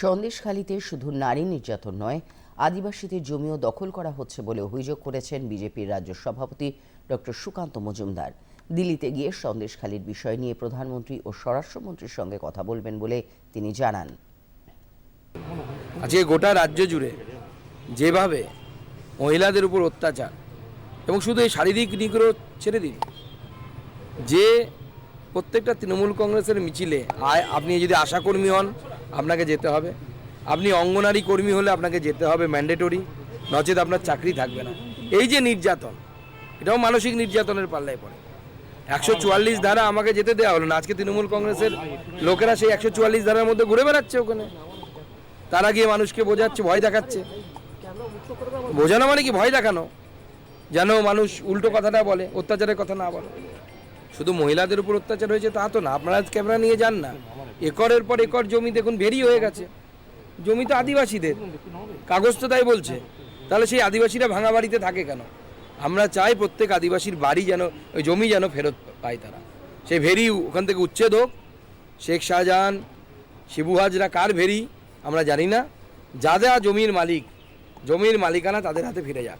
সন্দেশখালীতে শুধু নারী নির্যাতন নয়, আদিবাসীদের জমিও দখল করা হচ্ছে বলে অভিযোগ করেছেন বিজেপির রাজ্য সভাপতি ডক্টর সুকান্ত মজুমদার। দিল্লিতে গিয়ে সন্দেশখালীর বিষয় নিয়ে প্রধানমন্ত্রী ও স্বরাষ্ট্রমন্ত্রীর সঙ্গে কথা বলবেন বলে তিনি জানান। আজকে গোটা রাজ্য জুড়ে যেভাবে মহিলাদের উপর অত্যাচার এবং শুধু এই শারীরিক নিগ্রহ ছেড়ে দিন, যে প্রত্যেকটা তৃণমূল কংগ্রেসের মিছিলে আপনি যদি আশাকর্মী হন আপনাকে যেতে হবে। আপনি অঙ্গনারী কর্মী হলে আপনাকে যেতে হবে ম্যান্ডেটরি নচেত আপনার চাকরি থাকবে না। এই যে নির্যাতন, এটাও মানসিক নির্যাতনের পাল্লায় পড়ে। একশো চুয়াল্লিশ ধারা আমাকে যেতে দেওয়া হলো না। আজকে তৃণমূল কংগ্রেসের লোকেরা সেই একশো চুয়াল্লিশ ধারার মধ্যে ঘুরে বেড়াচ্ছে ওখানে। তারা গিয়ে মানুষকে বোঝাচ্ছে, ভয় দেখাচ্ছে। বোঝানো মানে কি? ভয় দেখানো। যেন মানুষ উল্টো কথাটা বলে, অত্যাচারের কথা না বলে। শুধু মহিলাদের উপর অত্যাচার হয়েছে তা তো না। আপনারা ক্যামেরা নিয়ে যান না। একরের পর একর জমি দেখুন ভেরি হয়ে গেছে। জমি তো আদিবাসীদের। কাগজ তো তাই বলছে। তাহলে সেই আদিবাসীরা ভাঙা বাড়িতে থাকে কেন? আমরা চাই প্রত্যেক আদিবাসীর বাড়ি যেন, ওই জমি যেন ফেরত পায় তারা। সেই ভেরি ওখান থেকে উচ্ছেদ হোক। শেখ শাহজাহান, শিবু হাজরা, কার ভেরি? আমরা জানি না। যাদের জমির মালিক, জমির মালিকানা তাদের হাতে ফিরে যাক।